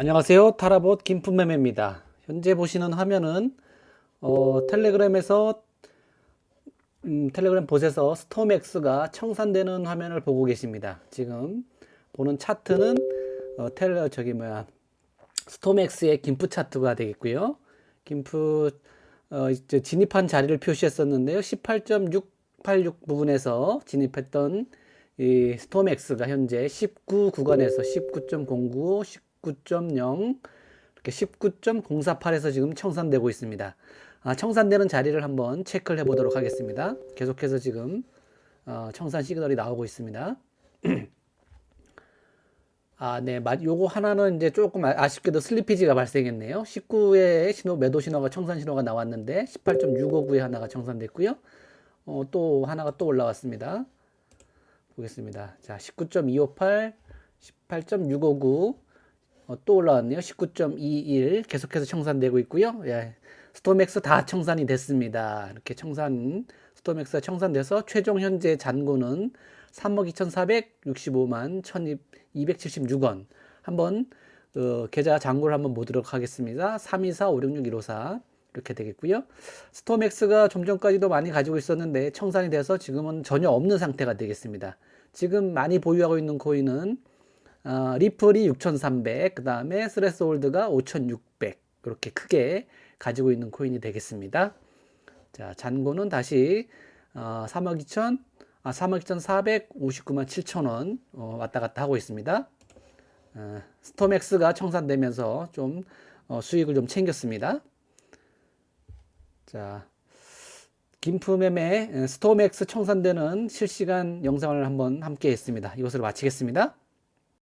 안녕하세요. 타라봇 김품매매입니다. 현재 보시는 화면은 어, 텔레그램에서 음, 텔레그램 봇에서 스톰엑스가 청산되는 화면을 보고 계십니다. 지금 보는 차트는 어, 텔레 저기 뭐야 스톰엑스의 김프 차트가 되겠고요. 김프 어, 이제 진입한 자리를 표시했었는데요. 18.686 부분에서 진입했던 이 스톰엑스가 현재 19 구간에서 19.095, 19.0 이렇게 19.048에서 지금 청산되고 있습니다. 아, 청산되는 자리를 한번 체크를 해 보도록 하겠습니다. 계속해서 지금 어, 청산 시그널이 나오고 있습니다. 아, 네. 마- 요거 하나는 이제 조금 아- 아쉽게도 슬리피지가 발생했네요. 19에 신호, 매도 신호가 청산 신호가 나왔는데 18.659에 하나가 청산됐고요. 어, 또 하나가 또 올라왔습니다. 보겠습니다. 자, 19.258, 18.659, 어, 또 올라왔네요. 19.21 계속해서 청산되고 있고요. 예, 스톰엑스 다 청산이 됐습니다. 이렇게 청산 스톰엑스가 청산돼서 최종 현재 잔고는 3억 2,465만 1,276원. 한번 어, 계좌 잔고를 한번 보도록 하겠습니다. 324 566 154 이렇게 되겠고요. 스톰엑스가 좀 전까지도 많이 가지고 있었는데 청산이 돼서 지금은 전혀 없는 상태가 되겠습니다. 지금 많이 보유하고 있는 코인은 어, 리플이 6,300, 그 다음에 스레스홀드가 5,600 그렇게 크게 가지고 있는 코인이 되겠습니다. 자, 잔고는 다시 어, 3억 2천, 아, 3억 2,459만 7천 원 어, 왔다 갔다 하고 있습니다. 어, 스톰엑스가 청산되면서 좀 어, 수익을 좀 챙겼습니다. 자, 김품매매 스톰엑스 청산되는 실시간 영상을 한번 함께 했습니다. 이것으로 마치겠습니다.